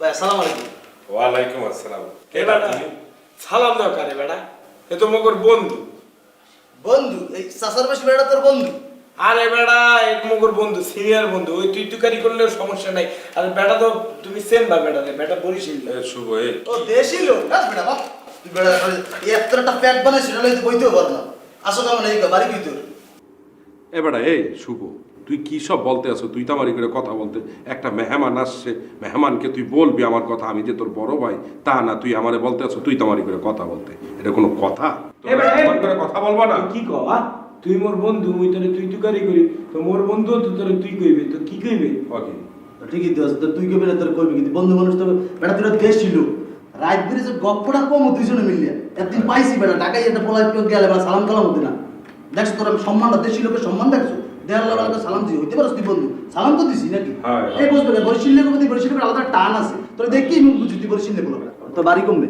ভাই আসসালামু আলাইকুম। ওয়ালাইকুম আসসালাম। কে তুমি সালাম দাও কারে বেটা। এ তো মগর বন্ধু। বন্ধু? এই চাচার বেশি বেড়া তোর বন্ধু? আরে বেটা এ মগর বন্ধু সিনিয়র বন্ধু। ওই তুই তুকারি করলেও সমস্যা নাই। আর বেটা তো তুমি সেম বা বেটা বেটা বরিশিল। শুভ এ। ও দেশি লোক। কাজ বেড়া বাপ তুই একটা একটা প্যাক বানাইছিস লইতে বইতেও পারো না আসো কেমন এই বাড়ি কি তোর? এবারে এই শুভ। তুই কি সব বলতে আছো? তুই তো আমার করে কথা বলতে। একটা মেহমান আসছে মেহমানকে তুই বলবি আমার কথা। আমি যে তোর বড় ভাই তা না তুই আমারে বলতে আছো তুই তো আমার করে কথা বলতে। এটা কোনো কথা? করে কথা বলবা না। কি আ? তুই মোর বন্ধু মুই তোরে তুই তুকারি করি। তো মোর বন্ধু তো তোরে তুই কইবে। তো কি কইবে? ওকে। ঠিকই তো আছে তো তুই কবি না তোর কবি কিন্তু বন্ধু মানুষ তো বেড়া তোর দেশি লোক রাত বেড়ে যে গপ্পটা কম দুইজনে মিলিয়ে একদিন পাইছি বেড়া ঢাকায় একটা পোলাই পেয়ে গেলে বা সালাম কালাম হতে না। দেখছ তোর আমি সম্মানটা দেশি লোকের সম্মান দেখছ? দেয়ার লাগার সালাম দিই হইতে পারস তুই বন্ধু। সালাম তো দিছি নাকি। এই বসবে বরিশিল লেগে প্রতি বরিশিল আলাদা টান আছে। তোর দেখি মুখ বুঝি তুই বরিশিল লেগে তো বাড়ি কমবে?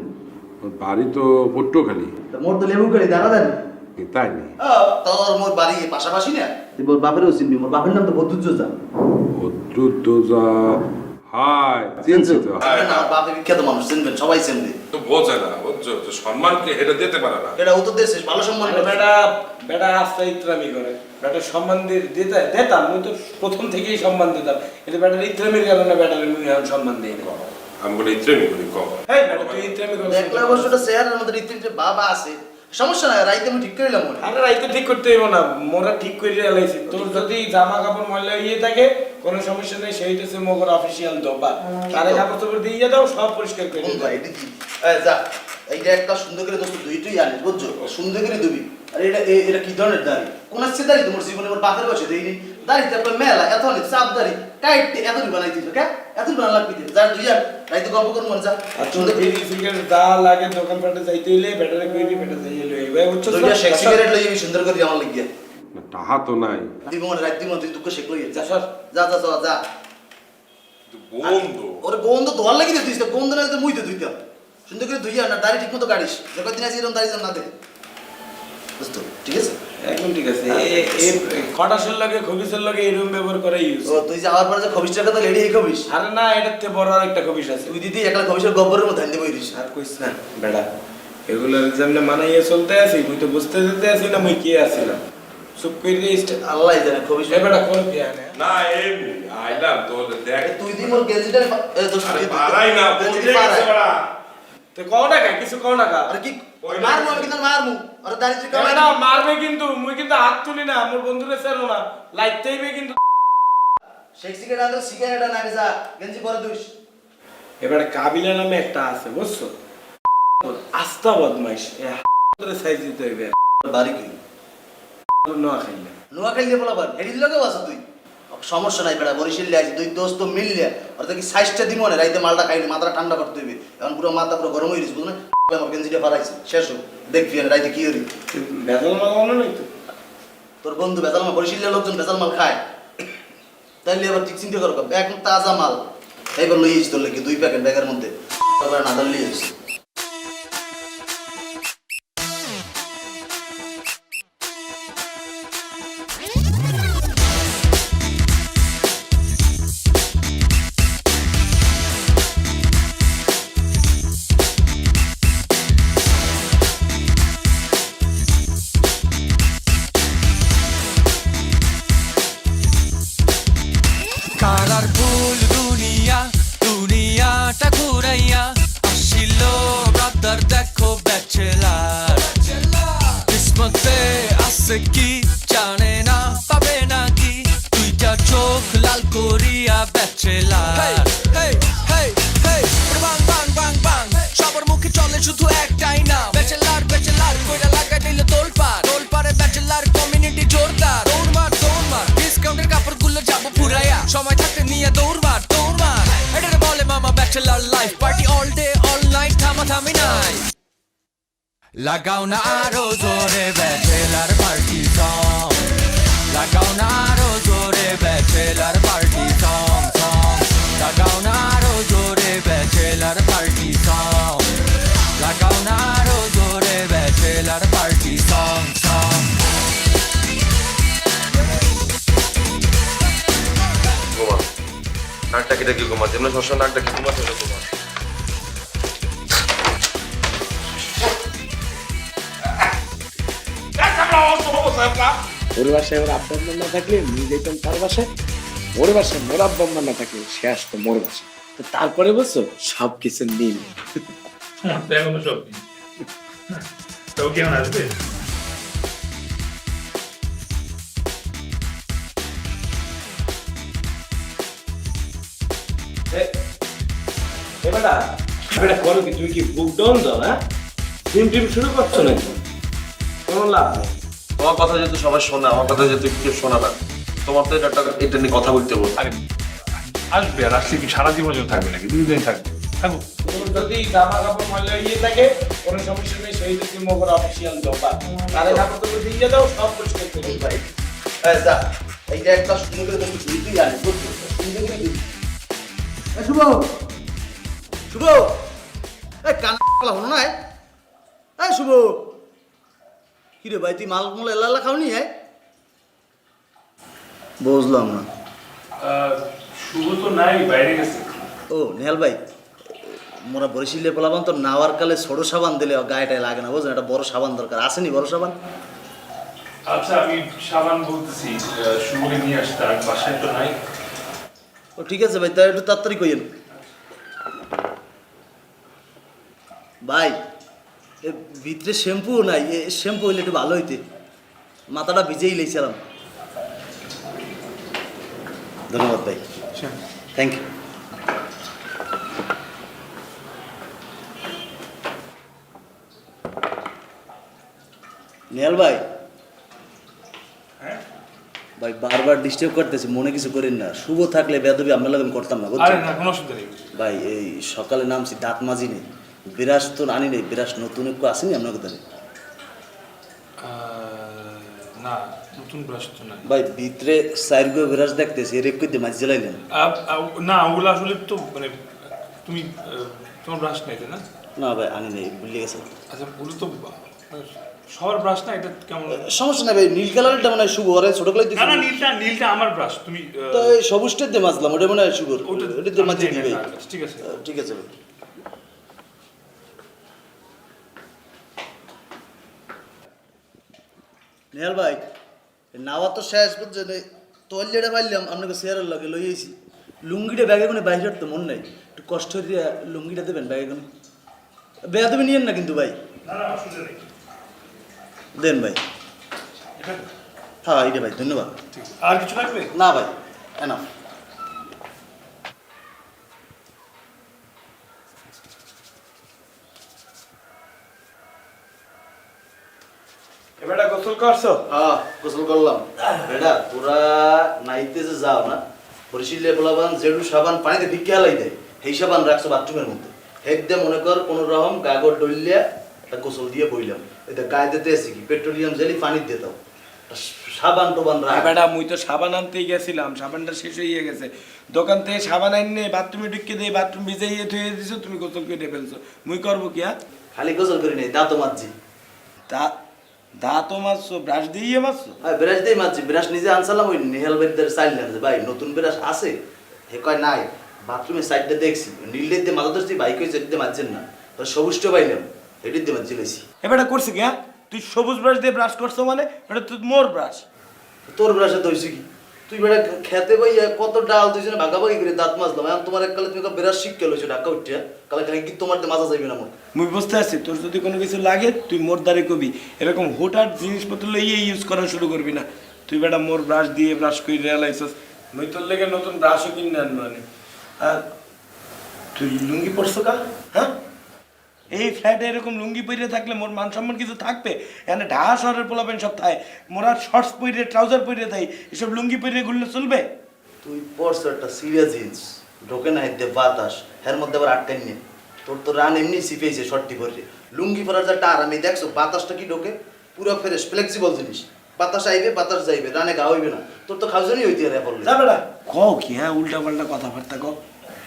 বাড়ি তো পট্টখালি। তা মোর তো লেবু করে দাঁড়া দাঁড়ি তাই নেই তোর মোর বাড়ি পাশাপাশি না? তুই মোর বাপেরও চিনবি মোর বাপের নাম তো বদুজ্জা অদ্ভুতজা হাই চিনছি তো। হাই আমার বাপে বিখ্যাত মানুষ চিনবেন সবাই চিনবে। তো বোঝে না। সম্মানকে হেঁটে দিতে পারে না। এটা উত্তর দেশে ভালো সম্মান বেটা বেটা আস্তে ইত্রামি করে। বেটা সম্মান দিতে দিতাম মুই তো প্রথম থেকেই সম্মান দিতাম। কিন্তু বেটার ইত্রামির কারণে বেটারে মুই এখন সম্মান দেই না। আমি বলে ইত্রেমি করি কম। হেই বেটা তুই ইত্রামি করছিস। দেখলে অবশ্যটা চেহারার মধ্যে বাবা আছে সমস্যা নাই রাইতে আমি ঠিক করে নিলাম মনে আরে রাইতে ঠিক করতে হইব না মোরা ঠিক করে তোর যদি জামা কাপড় ময়লা ইয়ে থাকে কোনো সমস্যা নেই সেইটা সে মগর অফিসিয়াল দোপা। তারে কাপড় চোপড় দিয়ে দাও সব পরিষ্কার করে এটা কি এই যা এইটা একটা সুন্দর করে দোস্ত দুইটাই আনিস বুঝছ? সুন্দর করে দিবি। আর এটা এটা কি ধরনের দাড়ি? কোন আছে দাড়ি তোমার জীবনে আমার বাপের বসে দেইনি দাড়ি তারপর মেলা এত অনেক চাপ দাড়ি কাইটে এত বানাই দিল কে? এত বানা লাগবে যা দুই আর রাইতে গল্প করব মন যা। আর তোর বিড়ি সিগারেট যা লাগে দোকান পাটে যাইতে হইলে বেটারে কইবি বেটা যাইয়ে লই আইবে। বুঝছ দুইটা সিগারেট লই যাবি সুন্দর করে আমার লাগিয়ে। টাহা তো নাই। দিব মনে রাত তুই দুঃখ শেখ যা যা সর। যা যা যা যা। বন্ধু। ওরে গন্ধ ধোয়ার লাগি দিস তো গন্ধ না তো ধুইতাম। সুন্দর করে ধুইয়া না দাড়ি ঠিক মতো কাটিস যখন দিন আছে এরকম দাড়ি না দে। বুঝতো? ঠিক আছে? একদম ঠিক আছে। এ- এ খটাসের লাগে খবিসের লাগে এরকম ব্যবহার করে ইউজ ও তুই যে আবার পরে যে লেডি খবিস আরে না এটার থেকে বড় আরেকটা খবিস আছে। তুই দিদি একলা খবিসের গব্বরের মধ্যে ধান দেবই দিস আর কইস না বেড়া এগুলোর যেমন মানাইয়ে চলতে আছি মুই তো বুঝতে দিতে আছি না মুই কে আছি না চুপ করে স্টে আল্লাহ জানে খবিস এ কোন কে না এমনি আইলাম তো দেখ। তুই দি মোর গেঞ্জিটা এ দোস্ত পারাই না গেঞ্জিটা বদলে পারাই। গেছে বড়া তো কও টাকা কিছু কও টাকা আরে কি মারমু আমি কিন্তু মারমু। আরে দাড়ি তুই কামাই মারবে কিন্তু মুই কিন্তু হাত তুলি না মোর বন্ধুরে ছাড়ো না। লাইতেইবে কিন্তু। শেখ সিগারেট আনতে সিগারেট না যা গেঞ্জি পরে দুইস এবারে কাবিলা নামে একটা আছে বুঝছ? আস্তা বদমাইশ এ সাইজ দিতে হইবে। বাড়ি কি নোয়া খাইলে নোয়া খাইলে বলা বার হেডি দিলকে বাসা তুই সমস্যা নাই বেড়া বরিশাল আছে দুই দোস্ত মিললে আর কি সাইজটা দিব না রাইতে মালটা খাইনি মাথাটা ঠান্ডা করতে হইবে। এখন পুরো মাথা পুরো গরম হয়ে গেছে আমার গেঞ্জিটা পারাইছে শেষ হোক। দেখবি আর রাইতে কি হরি নাই তো? তোর বন্ধু বেজাল মাল বরিশালের লোকজন বেজাল মাল খায়। তাইলে আবার ঠিক চিন্তা করো এখন তাজা মাল। এইবার লই তোর লেগে দুই প্যাকেট ব্যাগের মধ্যে। তারপরে নাদাল লিয়ে লাগাও না আরও জোরে ব্যাচেলার পার্টি সং লাগাও না আরও জোরে ব্যাচেলার পার্টি সং সং লাগাও না আরও জোরে ব্যাচেলার পার্টি সং লাগাও না আরও জোরে ব্যাচেলার পার্টি সং সং গোমা কার্ডটাকে ডাকি ডাকি ঘুমা যেমন সবসময় নাক ডাকি ঘুমা ওর বাসায় ওর আব্বা আম্মা না থাকলে আমি যেতাম তার বাসায় ওর বাসায় মোর আব্বা আম্মা না থাকলে সে আসতো মোর বাসায়। তো তারপরে বলছো সব কিছু মিল এখনও সব তো কেমন আসবে? এবারটা এবারটা করো কি তুমি কি বুক ডাউন দাও হ্যাঁ? টিম টিম শুরু করছ নাকি? কোনো লাভ নেই। তোমার কথা যেহেতু সবাই শোনা আমার কথা যেহেতু কেউ শোনা না তোমার তো এটা একটা- এটা নিয়ে কথা বলতে বল আরে আসবে আর আসলে কি সারা জীবন থাকবে নাকি? দুই দিন থাকবে থাকুক যদি জামা কাপড় ময়লা ইয়ে থাকে কোনো সমস্যা নেই সেই মগর অফিসিয়াল দোকান তারে কাপড় দিয়ে দাও সব পরিষ্কার করে দিই ভাই এই যা, এইটা একটা সুন্দর করে তুমি বুঝছ? শুভ। শুভ। এই কান হলো না এই শুভ। কি রে ভাই তুই মাল মাল এলা খাওনি হ্যাঁ? বুঝলাম না। শুভ তো নাই বাইরে গেছে। ও নেহাল ভাই মোরা বরিশিলে পোলাবান তো নাওয়ার কালে ছোট সাবান দিলে গায়েটায় লাগে না বুঝলেন? একটা বড় সাবান দরকার। আসেনি বড় সাবান? আচ্ছা আমি সাবান বলতেছি শুভকে নিয়ে আসতে আর বাসায় তো নাই। ও ঠিক আছে ভাই তাই একটু তাড়াতাড়ি কইেন ভাই ভিতরে শ্যাম্পু নাই এ শ্যাম্পু হইলে একটু ভালো হইতে। মাথাটা ভিজেই লেছিলাম ধন্যবাদ ভাই। থ্যাংক ইউ নেহাল ভাই। হ্যাঁ? ভাই বারবার ডিস্টার্ব করতেছি মনে কিছু করেন না। শুভ থাকলে বেদবি আমরা করতাম না বুঝছেন? ভাই এই সকালে নামছি দাঁত মাজি নেই বিরাজ তো আনি নেই বিরাজ নতুন একটু আসেনি আপনার কোথায় না নতুন ব্রাশ তো নাই। ভাই ভিতরে সাইড গো দেখতেছি এর একটু দিয়ে জ্বালাইলেন আপ- আপ- না ওগুলো আসলে তো মানে তুমি তোমার ব্রাশ নাই না? না ভাই আনি নেই ভুলে গেছে। আচ্ছা ওগুলো তো সবার ব্রাশ না এটা কেমন? সমস্যা নাই ভাই নীল কালারটা মনে শুভ ওরে ছোট কালাই না না নীলটা নীলটা আমার ব্রাশ তুমি তো সবুজটা দিয়ে মাজলাম ওটা মনে হয় শুভর ওটা ওটা দিয়ে মাঝে দিবে ঠিক আছে। ঠিক আছে ভাই। নেহাল ভাই নাওয়া তো শেষ করছে তোয়াল্লিটা পাইলাম আপনাকে শেয়ারের লগে লইয়েছি লুঙ্গিটা ব্যাগে কোনো বাইরে তো মন নাই। একটু কষ্ট দিয়ে লুঙ্গিটা দেবেন ব্যাগে কোনো। বেয়া তুমি নিয়েন না কিন্তু ভাই। দেন ভাই। হ্যাঁ এটা ভাই ধন্যবাদ। আর কিছু লাগবে? না ভাই এনাফ এবারটা গোসল করছ? হ্যাঁ গোসল করলাম। বেটা তোরা নাইতে যে যাও না বরিশিলে বলাবান জেডু সাবান পানিতে ভিক্ষে হালাই দেয় সেই সাবান রাখছো বাথরুমের মধ্যে। হেক দিয়ে মনে কর কোন রকম গাগর ডলিয়া একটা গোসল দিয়ে বইলাম। এটা গায়ে দিতে এসে কি? পেট্রোলিয়াম জেলি পানি দিয়ে দাও। সাবান টোবান রাখ। এবারটা মুই তো সাবান আনতেই গেছিলাম সাবানটা শেষ হয়ে গেছে। দোকান থেকে সাবান আইনে বাথরুমে ঢুকিয়ে দিয়ে বাথরুম ভিজাইয়ে ধুয়ে দিছো তুমি গোসল করে ফেলছো। মুই করব কি হ্যাঁ? খালি গোসল করি নাই দাঁতও মারছি তা দাঁতও মারছো ব্রাশ দিয়ে মারছো হ্যাঁ ব্রাশ দিয়ে মারছি ব্রাশ নিজে আনসালাম ওই নেহাল বেদদের চাইলেন যে ভাই নতুন ব্রাশ আছে? হে কয় নাই। বাথরুমের সাইডটা দেখছি। নীলের দিয়ে মাথা ধরছি বাইক হয়েছে দিতে মারছেন না। তো সবুজটা পাইলাম। এটির দিয়ে মারছি লইছি। এবারটা করছি কি হ্যাঁ? তুই সবুজ ব্রাশ দিয়ে ব্রাশ করছ মানে এটা তো মোর ব্রাশ। তোর ব্রাশে ধরছি কি? তুই বেটা খেতে বই কত ডাল দুইজনে ভাগাভাগি করে দাঁত মাজলাম। এখন তোমার এককালে তুমি বিরাজ শিক্ষা লইছো ঢাকা উঠিয়া। কালে খালি কি তোমার মাজা যাইবে না মুই বুঝতে পারছি, তোর যদি কোনো কিছু লাগে, তুই মোর দ্বারে কবি। এরকম হুটার জিনিসপত্র লইয়ে ইউজ করা শুরু করবি না। তুই বেটা মোর ব্রাশ দিয়ে ব্রাশ করে রিয়ালাইছিস মুই তোর লেগে নতুন ব্রাশও কিনে আনব আর তুই লুঙ্গি পরছো কা? হ্যাঁ? এই ফ্ল্যাটে এরকম লুঙ্গি পরে থাকলে মোর মান সম্মান কিছু থাকবে? এখানে ঢাকা শহরের পোলাপেন সব থাকে মোরা শর্টস পরে ট্রাউজার পরে দেয়। এসব লুঙ্গি পরে ঘুরলে চলবে? তুই পরছো একটা সিরিয়াস জিন্স ঢোকে না এতে বাতাস এর মধ্যে আবার আটকাই নিয়ে তোর তো রান এমনি সিপেছে শর্টটি পরে লুঙ্গি পরার যা টার আমি দেখছ বাতাসটা কি ঢোকে? পুরো ফ্রেশ ফ্লেক্সিবল জিনিস। বাতাস আইবে বাতাস যাইবে রানে গা হইবে না। তোর তো খাওয়াজনই হইতে রে বললে যা বেটা। কও কি হ্যাঁ উল্টা পাল্টা কথাবার্তা কও।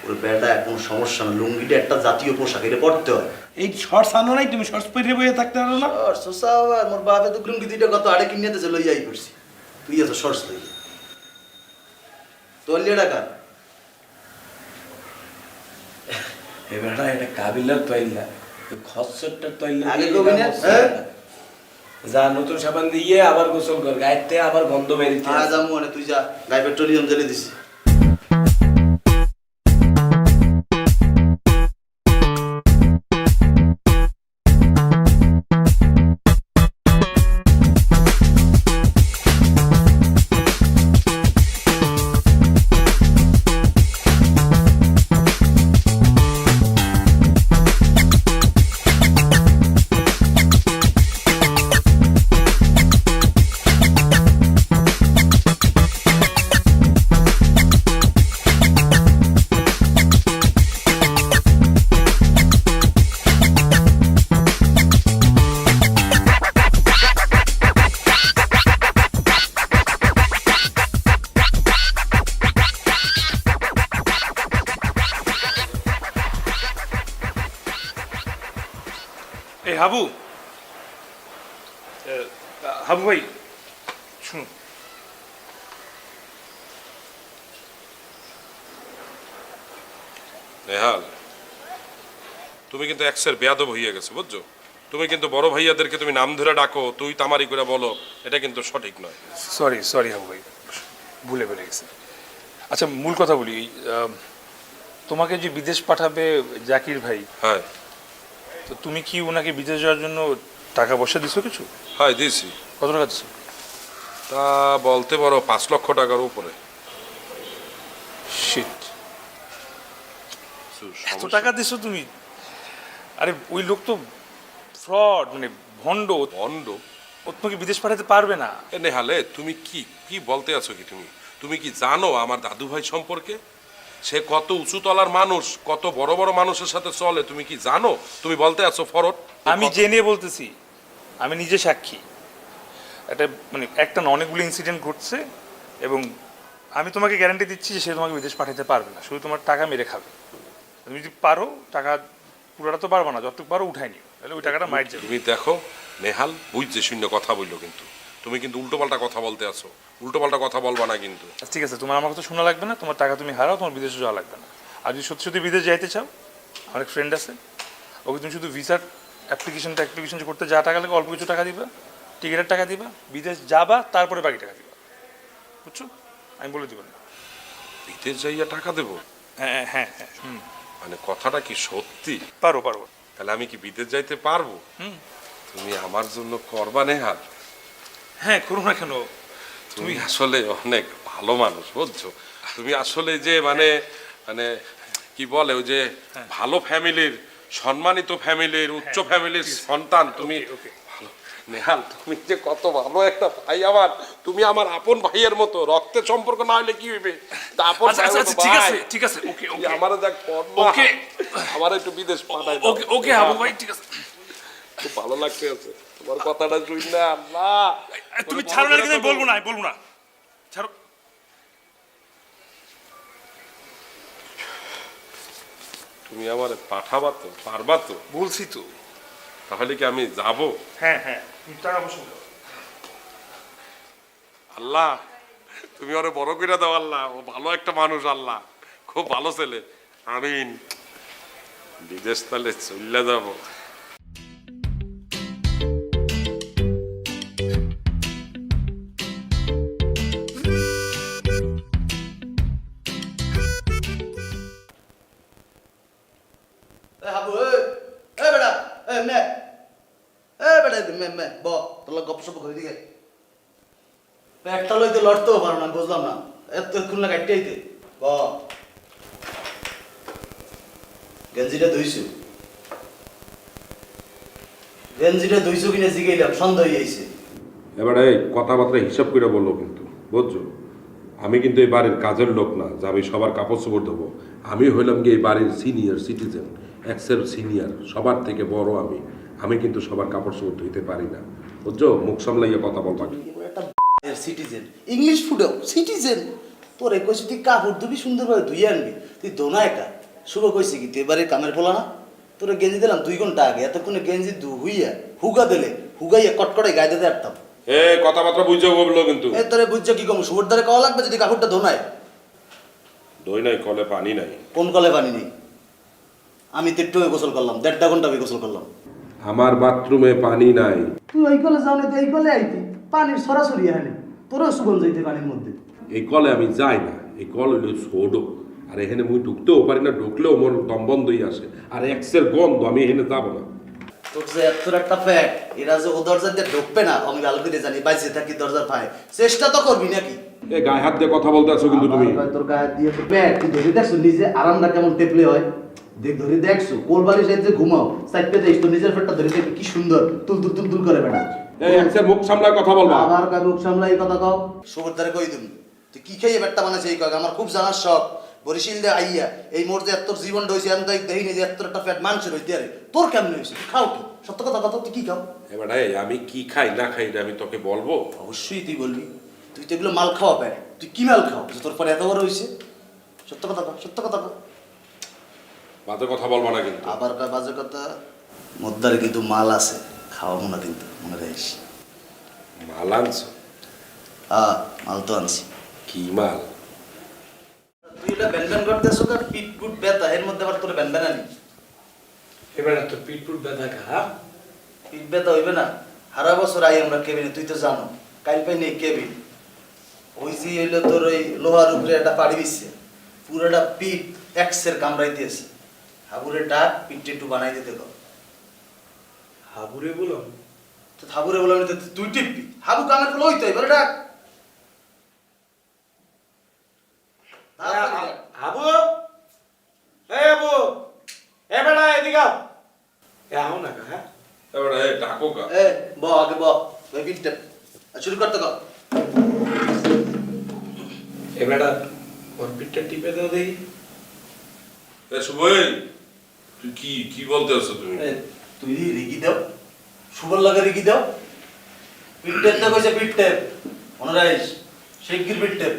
ওর বেটা এখন সমস্যা না লুঙ্গিটা একটা জাতীয় পোশাক এটা পড়তে হয়। এই শর্টস আনো নাই তুমি শর্টস পরে বইয়ে থাকতে পারো না? মোর বাপে তো লুঙ্গি দুইটা কত আড়ে কিনে দিয়েছে করছি তুই শর্টস লই তোর লিয়ে টাকা এবারটা এটা কাবিলার তৈলা। খসরটা তৈলা। আগে কবি না, হ্যাঁ? যা নতুন সাবান দিয়ে আবার গোসল কর থেকে আবার গন্ধ বেরিয়েছে। আজ আমি মনে তুই যা গাই পেট্রোলিয়াম জ্বেলে দিছি। হাবু ভাই শুনুন। নেহাল তুমি কিন্তু এক্সের বেয়াদব হইয়া গেছো বুঝছ? তুমি কিন্তু বড় ভাইয়াদেরকে তুমি নাম ধরে ডাকো তুই তামারি করে বলো এটা কিন্তু সঠিক নয়। সরি সরি হাবু ভাই ভুলে বেড়ে গেছে। আচ্ছা মূল কথা বলি এই, তোমাকে যে বিদেশ পাঠাবে জাকির ভাই হ্যাঁ। তো তুমি কি ওনাকে বিদেশ যাওয়ার জন্য টাকা পয়সা দিছো কিছু? হ্যাঁ দিয়েছি। কত টাকা দিছো তা বলতে পারো পাঁচ লক্ষ টাকার উপরে। শিট এত টাকা দিছো তুমি? আরে ওই লোক তো ফ্রড মানে ভণ্ড। ভণ্ড? ও তোমাকে বিদেশ পাঠাতে পারবে না। এ নেহালে তুমি কি কি বলতে আছো কি তুমি? তুমি কি জানো আমার দাদু ভাই সম্পর্কে? সে কত উঁচু তলার মানুষ কত বড় বড় মানুষের সাথে চলে তুমি কি জানো? তুমি বলতে আছো ফরট আমি জেনে বলতেছি। আমি নিজে সাক্ষী। একটা মানে একটা না অনেকগুলো ইনসিডেন্ট ঘটছে এবং আমি তোমাকে গ্যারান্টি দিচ্ছি যে সে তোমাকে বিদেশ পাঠাতে পারবে না। শুধু তোমার টাকা মেরে খাবে। তুমি যদি পারো টাকা পুরোটা তো পারবে না যতটুকু পারো উঠাই নিও। তাহলে ওই টাকাটা মাইট যাবে তুমি দেখো নেহাল বুঝছে শূন্য কথা বলল কিন্তু। তুমি কিন্তু উল্টোপাল্টা কথা বলতে আছো। উল্টোপাল্টা কথা বলবা না কিন্তু। আচ্ছা, ঠিক আছে তোমার আমার কথা শোনা লাগবে না তোমার টাকা তুমি হারাও তোমার বিদেশে যাওয়া লাগবে না। আর যদি সত্যি সত্যি বিদেশ যাইতে চাও আমার এক ফ্রেন্ড আছে ওকে তুমি শুধু ভিসার অ্যাপ্লিকেশনটা অ্যাপ্লিকেশন করতে যা টাকা লাগে অল্প কিছু টাকা দিবা টিকিটের টাকা দিবা বিদেশ যাবা তারপরে বাকি টাকা দিবা। বুঝছ? আমি বলে দিব না। বিদেশ যাইয়া টাকা দেবো? হ্যাঁ হ্যাঁ হ্যাঁ হ্যাঁ হুম। মানে কথাটা কি সত্যি? পারো পারো তাহলে আমি কি বিদেশ যাইতে পারব? তুমি আমার জন্য করবা নেহাল হ্যাঁ করো না কেন? তুমি আসলে অনেক ভালো মানুষ বুঝছ? তুমি আসলে যে মানে মানে কি বলে ওই যে ভালো ফ্যামিলির সম্মানিত ফ্যামিলির উচ্চ ফ্যামিলির সন্তান তুমি নেহাল তুমি যে কত ভালো একটা ভাই আমার তুমি আমার আপন ভাইয়ের মতো রক্তের সম্পর্ক না হলে কি হইবে? তা আপন আচ্ছা আচ্ছা আচ্ছা, ঠিক আছে ঠিক আছে ওকে ওকে আমার দেখ ওকে। আমার একটু বিদেশ পাঠাই ওকে ওকে হাবু ভাই ঠিক আছে। খুব ভালো লাগতে আছে তোমার কথাটা শুই না আল্লাহ। তুমি ছাড়ো না কিন্তু বলব না বলব না। ছাড়ো। তুমি আমার পাঠাবা তো পারবা তো বলছি তো। তাহলে কি আমি যাব? হ্যাঁ হ্যাঁ আল্লাহ তুমি আরও বড় করে দাও আল্লাহ ও ভালো একটা মানুষ আল্লাহ খুব ভালো ছেলে। আমিন। বিদেশ তাহলে চলে যাব। একটা লইতে লড়তেও পারো না, বুঝলাম না। এত খুলনা কাটতে আইতে। ব গেঞ্জিটা ধুইছো? গেঞ্জিটা ধুইছো কিনা জিগাইলাম সন্দেহ হইয়াছে এবারে কথাবার্তা হিসাব করে বলল কিন্তু, বুঝছ? আমি কিন্তু এই বাড়ির কাজের লোক না, যে আমি সবার কাপড় চোপড় দেবো আমি হইলাম কি এই বাড়ির সিনিয়র সিটিজেন এক্সের সিনিয়র সবার থেকে বড় আমি। আমি কিন্তু সবার কাপড় চোপড় ধুইতে পারি না। বুঝছ? মুখ সামলাইয়া কথা বলবা একটা সিটিজেন ইংলিশ ফুডেও সিটিজেন তোরে কইছি তুই কাপড় ধুবি সুন্দরভাবে ধুইয়ে আনবি। তুই দোনা একা? শুভ কইছি কি তুই এবারে কামের পোলা না? তোরে গেঞ্জি দিলাম দুই ঘণ্টা আগে। এতক্ষণে গেঞ্জি ধু হুইয়া হুগা দিলে হুগাইয়া কটকটে গায়ে দিতে পারতাম। এ কথাবার্তা বুঝছ বলল কিন্তু। এ তোরে বুঝছ কি কম? শুভর দ্বারে কওয়া লাগবে যদি কাপড়টা ধোনায়। দই নাই কলে পানি নাই। কোন কলে পানি নেই? আমি তো গোসল করলাম দেড়টা ঘণ্টা আমি গোসল করলাম। আমার বাথরুমে পানি নাই। তুই ওই কলে যাও না এই কলে আইতি। পানির সরাসরি এখানে। তোরও সুগন্ধ যাইতে পানির মধ্যে। এই কলে আমি যাই না। এই কল হইল ছোটো আর এখানে মুই ঢুকতেও পারি না ঢুকলেও মোর দম বন্ধই আসে। আর এক্সের গন্ধ আমি এখানে যাব না। তোর যে এত একটা ফ্যাট এরা যে ও দরজা দিয়ে ঢুকবে না আমি ভালো করে জানি বাইসে থাকি দরজার পায়ে। চেষ্টা তো করবি নাকি? এ গায়ে হাত দিয়ে কথা বলতে আছো কিন্তু তুমি। তোর গায়ে দিয়ে তো প্যাট তুই ধরে দেখছ নিজে আরামটা কেমন টেপলে হয়? দেখ ধরে দেখছ কোলবাড়ি সাইডে ঘুমাও। সাইডে যাইস তো নিজের পেটটা ধরে দেখবি কি সুন্দর তুল তুল তুল তুল করে এক্সের মুখ সামলায় কথা বলবা। মুখ এই কথা কও? কই তুমি? তুই কি খেয়ে বেটটা বানাইছে এই কয়? আমার খুব জানার শখ। বরিশিল দে আইয়া এই মোর যে এত জীবন রয়েছে আমি তো দেখিনি যে এত একটা ফ্যাট মানুষের হইতে আরে। তোর কেমন খাও কি? সত্য কথা কথা তুই কি খাও? এবার আমি কি খাই না খাই আমি তোকে বলব। অবশ্যই তুই বলবি। তুই তো এগুলো মাল খাওয়া প্যাট তুই কি মাল খাও যে তোর পরে এত বড় হয়েছে সত্য কথা কও সত্য কথা কও। বাজে কথা বলবা না কিন্তু। আবার বাজে কথা? মদ্দারে কিন্তু মাল আছে। খাওয়াবো না কিন্তু মনে রাখিস। মাল আনছো? হ্যাঁ মাল তো আনছি। কি মাল? তুই এটা ব্যান ব্যান করতেছো তো পিট পুট ব্যথা এর মধ্যে আবার তোর ব্যান ব্যান আনি। এবার তোর পিট পুট ব্যথা খা পিট ব্যথা হইবে না। হারা বছর আই আমরা কেবিনে তুই তো জানো। কাইল পাই নেই কেবিন। ওই যে হইল তোর ওই লোহার উপরে একটা পাড়ি দিচ্ছে পুরোটা পিট এক্সের কামড়াই দিয়েছে। হাবুরে ডাক পিঠটা একটু বানাই দিতে কর হাবুরে বলো তো হাবুরে বলে তুই টিপবি। হাবু কামের ফলে হইতো এবারে ডাক। ডাক। আবু এই এ বেটা এদিকে আও এ আও না হ্যাঁ? এবার এই ডাকো কা। এ ব আগে ব ওই পিঠটা শুরু করতে কর। এ বেটা ওর পিঠটা টিপে দাও দেখি। এ শুভই তুই কি কি বলতে আছো তুমি? তুই রিগি দাও। সুবল লাগে রিগি দাও পিঠটেপ তো কইছে পিঠটেপ মনে রাখিস শিগগির পিঠটেপ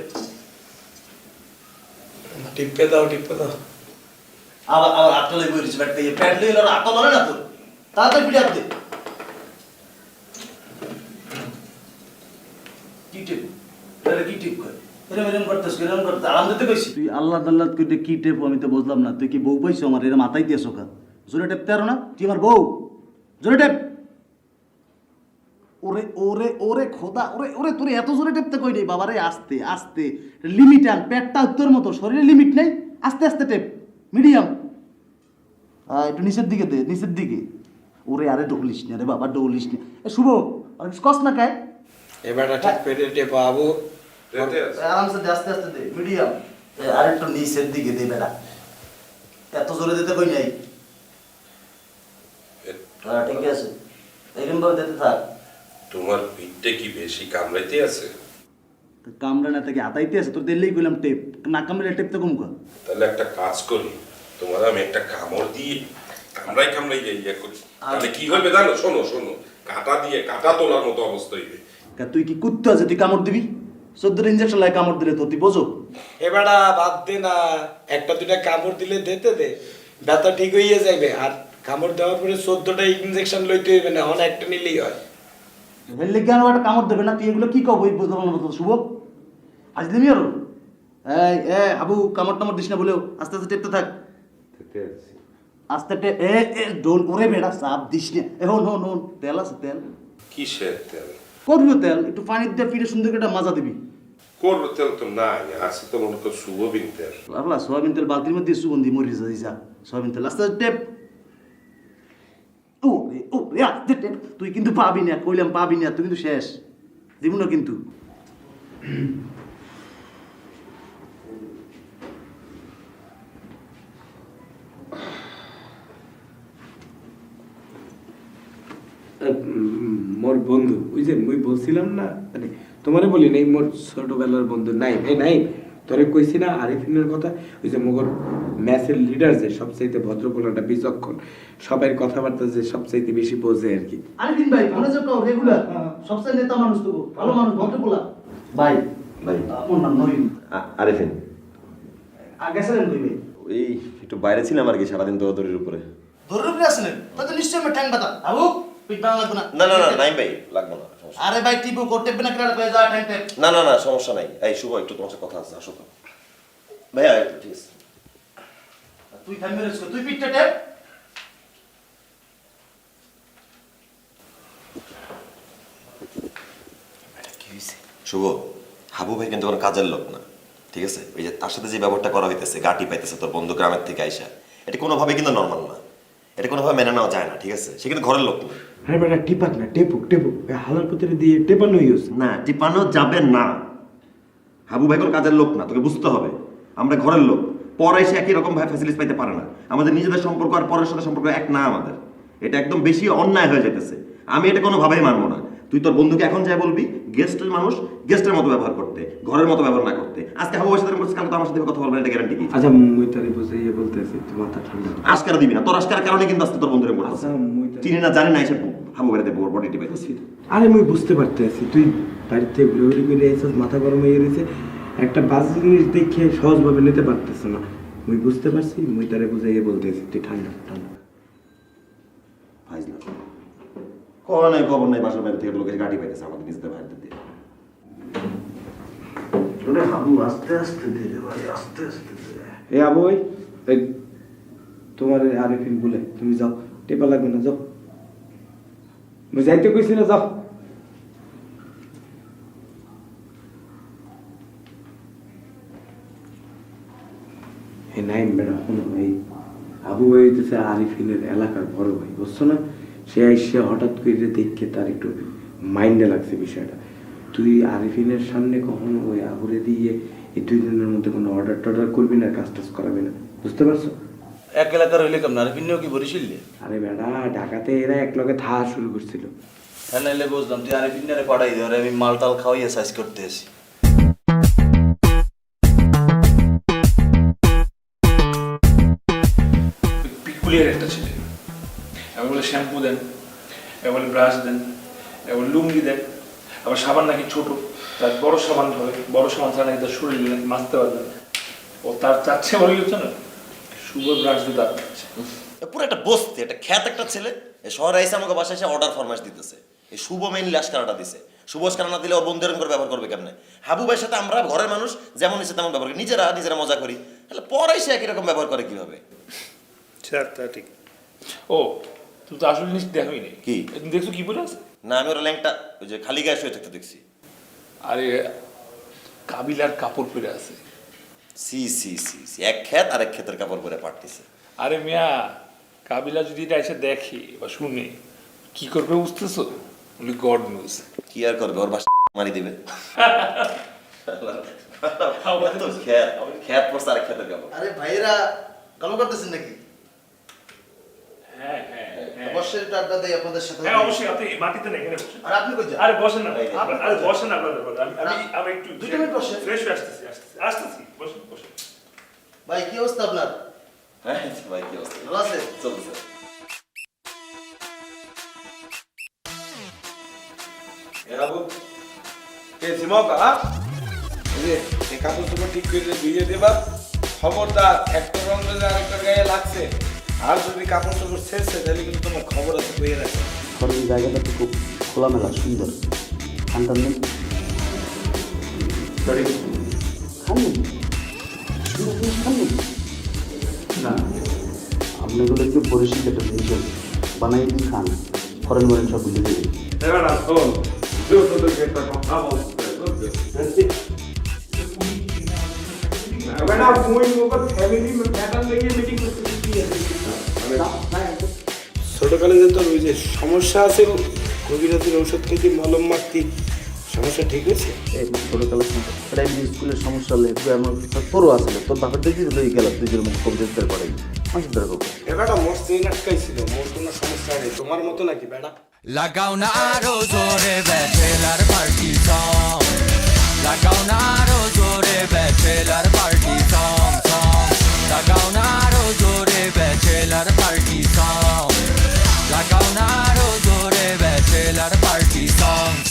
টিপে দাও টিপে দাও। আবার আবার আটটা লেগে বেরিয়েছে ব্যাটটা ইয়ে প্যাড লইল আর আটটা লড়ে না তোর? তাড়াতাড়ি পিঠে হাত দে। কি টেপ এটা কি টেপ করে? কইছি? তুই আল্লাহ আল্লাহ করে কি টেপ আমি তো বুঝলাম না। তুই কি বউ পাইছো আমার? এরম মাথায় দিয়েছ কা জোরে টেপ তেরো না? তুই আমার বউ। জোরে টেপ ওরে ওরে ওরে খোদা ওরে ওরে তোর এত জোরে টেপতে কই নেই? বাবারে আস্তে আস্তে। লিমিট আন পেটটা তোর মতো শরীরে লিমিট নেই। আস্তে আস্তে টেপ মিডিয়াম হ্যাঁ একটু নিচের দিকে দে নিচের দিকে। ওরে আরে ডৌলিস না রে বাবা ডৌলিস না। এ শুভ আর কস না কায়। এ বেটা ঠিক পেটে টেপা আবু আরামসে দে আস্তে আস্তে দে মিডিয়াম আর একটু নিচের দিকে দে বেটা। এত জোরে দিতে কই নাই। এ- হ্যাঁ ঠিক আছে। এরকম ভাবে দিতে থাক। তোমার পিঠটা কি বেশি কামড়াইতে আছে? কামড়া না থেকে আতাইতে আছে? তোর দিল্লি গেলাম টেপ। না কামড়ে টেপ তো কমকা। তাহলে একটা কাজ করি তোমার আমি একটা কামড় দিয়ে কামড়াই কামড়াই যাই ইয়ে করি। তাহলে কি হবে জানো? শোনো শোনো কাটা দিয়ে কাটা তোলার মতো অবস্থা হইবে। কা তুই কি কুত্তা আছে তুই কামড় দিবি? চোদ্দ ইঞ্জেকশন লাগে কামড় দিলে তো তুই বোঝো। এ বেটা বাদ দে না। একটা দুটা কামড় দিলে দিতে দে। ব্যথা ঠিক হইয়া যাইবে। আর কামড় দেওয়ার পরে চোদ্দটা ইঞ্জেকশন লইতে হইবে না অনেক একটা নিলেই হয়। হেললে কেন একটা কামড় দেবে না তুই এগুলো কি কব? এই বুঝলাম না তো শুভ। আসলিমি আরও এই এ আবু কামড় টামড় দিস না বলেও। আস্তে আস্তে টেপতে থাক। আস্তে টে এ এ ডোন ওরে বেড়া চাপ দিস না। এ হন হন হন তেল আছে তেল। কিসের তেল? করবি তেল একটু পানি দিয়ে ফিরে সুন্দর করে একটা মাজা দিবি। করব তেল তো নাই আছে তো মনে করো শুভবিন তেল। আল্লাহ সোয়াবিন তেল বালতির মধ্যে সুগন্ধি মরি যা যা সোয়াবিন তেল। আস্তে টেপ। তুই কিন্তু পাবি না, কইলাম পাবি না, তুই কিন্তু শেষ। দিব না কিন্তু মোর বন্ধু, ওই যে মুই বলছিলাম না মানে তোমারে বলি নাই, মোর ছোটবেলার বন্ধু, নাই এই নাই তোরে কইছি না আরিফিনের কথা? ওই যে মোগর ম্যাচের লিডার যে সবচাইতে ভদ্রপোলাটা বিচক্ষণ সবাই কথাবার্তা যে সবচাইতে বেশি বোঝে আর কি। আরেকদিন ভাই মনে যে কাও রেগুলার সবচেয়ে নেতা মানুষ তো ভালো মানুষ ভদ্রপোলা ভাই ভাই। আমার নাম আ- আরেফিন। আগে ছিলেন কই ভাই? এই একটু বাইরে ছিলাম আর কি সারাদিন দৌড়াদৌড়ির উপরে। ধরে রূপে আসলেন তো নিশ্চয়ই আমি ঠ্যাং বাতা আবু পিট বাংলা লাগবে না। না না না নাই ভাই লাগবো না। আরে ভাই টিপু করতে না কেন? কয়ে যা ঠ্যাং ঠ্যাং না না না সমস্যা নাই। এই শুভ একটু তোমার সাথে কথা আছে আসো তো। ভাইয়া একটু ঠিক আছে। তুই থামবে রেস্কো তুই পিঠটা টেপ। শুভ হাবু ভাই কিন্তু কোনো কাজের লোক না ঠিক আছে? ওই যে তার সাথে যে ব্যবহারটা করা হইতেছে গাটি পাইতেছে তোর বন্ধু গ্রামের থেকে আইসা এটা কোনোভাবে কিন্তু নর্মাল না। এটা কোনোভাবে মেনে নেওয়া যায় না ঠিক আছে? সে কিন্তু ঘরের লোক না। আরে বেটা টিপাক না, টেপুক টেপুক। হালার পুতরে দিয়ে টেপানো ইউজ না, টিপানো যাবে না। হাবু ভাই কোনো কাজের লোক না, তোকে বুঝতে হবে। আমরা ঘরের লোক। পরে এসে একই রকম ভাবে ফ্যাসিলিটি পাইতে পারে না। আমাদের নিজেদের সম্পর্ক আর পরের সাথে সম্পর্ক এক না আমাদের। এটা একদম বেশি অন্যায় হয়ে যেতেছে আমি এটা কোনোভাবেই মানবো না। তুই তোর বন্ধুকে এখন যাই বলবি গেস্টের মানুষ গেস্টের মতো ব্যবহার করতে ঘরের মতো ব্যবহার না করতে। আজকে হাবু সাথে করছিস কালকে তো আমার সাথে কথা বলবেন এটা গ্যারান্টি কি? আচ্ছা মুই তারে বুঝাইয়ে বলতেছি তুই মাথা ঠান্ডা কর। আজকার দিবি না তোর আজকার কারণে কিন্তু আজকে তোর বন্ধুরে মনে আচ্ছা মুই তারে চিনি না জানি না এসে হাবু ভাইয়ের বডি টিপে। আরে মুই বুঝতে পারতেছি তুই থেকে ঘুরে ঘুরে এসেছিস মাথা গরম হয়ে গেছে একটা বাজে জিনিস দেখে সহজভাবে নিতে পারতেছ না। মুই বুঝতে পারছি মুই তারে বুঝাইয়ে বলতেছি তুই ঠান্ডা ঠান্ডা। ফাইজলা খবর নাই খবর নাই বাসার বাইরে থেকে লোকের গাড়ি পাইতেছে আমাদের নিজেদের বাইরে দিয়ে। ওরে হাবু আস্তে আস্তে দে রে ভাই আস্তে আস্তে দে এ আবই এই তোমার এই আরিফিন বলে তুমি যাও টেপা লাগবে না যাও। মুই যাইতে কইছি না যাও। হে নাইম বেড়া শোনো এই আবু ভাই হইতেছে আরিফিনের এলাকার বড় ভাই বুঝছ না? সে এসে হঠাৎ করে দেখে তার একটু মাইন্ডে লাগছে বিষয়টা। তুই আরিফিনের সামনে কখনো ওই আবুরে দিয়ে এই দুই দিনের মধ্যে কোনো অর্ডার টর্ডার করবি না কাজ টাজ করাবি না? বুঝতে পারছ? এক এলাকার হইলে কেমন? কি আরে বেড়া ঢাকাতে এরা এক লগে থা শুরু করছিল। হ্যাঁ নাইলে বুঝলাম তুই আরে ভিন্নারে পাঠাই দে আমি মাল টাল খাওয়াইয়া সাইজ করতে আসি। পিকুলিয়ার একটা ছেলে। এবার বলে শ্যাম্পু দেন এবার বলে ব্রাশ দেন এবার লুঙ্গি দেন। আবার সাবান নাকি ছোট তার বড় সাবান ধরে বড় সাবান ছাড়া নাকি তার শরীরে নাকি মাজতে পারবে না। ও তার চাচ্ছে বলে গেছে না? শুভ ব্রাশ দিয়ে দাঁত। পুরো একটা বস্তি একটা খ্যাত একটা ছেলে শহরে এসে আমাকে বাসায় এসে অর্ডার ফরমাইশ দিতেছে। এই শুভ মেইনলি আশকারাটা দিছে। শুভ আশকারা না দিলে ওর বন্ধু এরকম করে ব্যবহার করবে কেমনে? হাবু ভাইয়ের সাথে আমরা ঘরের মানুষ যেমন ইচ্ছে তেমন ব্যবহার করি। নিজেরা নিজেরা মজা করি। তাহলে পরে এসে একই রকম ব্যবহার করে কীভাবে? স্যার তা ঠিক। ও তুই তো আসল জিনিস দেখোই নি কি? তুমি দেখছ কি বলে আছে? না আমি ওর ল্যাংটা ওই যে খালি গায়ে শুয়ে থাকতে দেখছি। আরে কাবিলার কাপড় পরে আছে। সি সি সি সি এক ক্ষেত আর এক ক্ষেতের কাপড় পরে পাঠতেছে আরে মিয়া কাবিলা যদি এটা এসে দেখে বা শুনে কি করবে বুঝতেছো? বলি গড নিউজ কি আর করবে? ওর বাসা মারি দিবে। খ্যাত পড়ছে আর কাপড়। আরে ভাইয়েরা কালো করতেছেন নাকি? হ্যাঁ হ্যাঁ। অবশ্যই একটু আড্ডা দেই আপনাদের সাথে। হ্যাঁ অবশ্যই আপনি মাটিতে নেই এখানে বসেন। আর আপনি কই যান? আরে বসেন না আরে বসেন না। আমি আমি একটু দুটো মিনিট বসেন। ফ্রেশ হয়ে আসতেছি আসতেছি। আসতেছি বসেন বসেন। ভাই কি অবস্থা আপনার? হ্যাঁ ভাই কি অবস্থা? ভালো আছে চোপড় ঠিক করে ধুয়ে দেবা। খবরদার একটা রঙ আরেকটা গায়ে লাগছে। আর যদি কাপড় চোপড় শেষে তাহলে কিন্তু তোমার খবর আছে বইয়ে রাখবে ঘরের জায়গাটা তো খুব খোলামেলা সুন্দর। ঠান্ডা নেই? খাননি? সুন্দর জিনিস খাননি? না। আপনি এগুলো একটু পরিষ্কার একটা জিনিস বানাই দিন খান ফরেন মরেন সব বুঝে দেবে। ফ্যামিলি ম্যাটার লেগে মিটিং ছোটকালে যে তোর ওই যে সমস্যা আছে কবিরাজের ঔষধ খেতে মলম মারতি সমস্যা ঠিক হয়েছে? এই ছোটোকালের প্রাইমারি স্কুলের সমস্যা হলে তুই আমার তোরও আসলে তোর বাপের দেখি তুই গেলাম তুই যেরকম কবিতার করাই মানুষের দ্বারা করব বেটা মোর ট্রেন আটকাইছিল মোর কোনো সমস্যা নেই। তোমার মতো নাকি বেটা? লাগাও না আরও জোরে ব্যাচেলার পার্টি সং লাগাও না আরও জোরে ব্যাচেলার পার্টি সং সং লাগাও না আরও জোরে ব্যাচেলার পার্টি সং আরও জোরে ব্যাচেলার পার্টি সং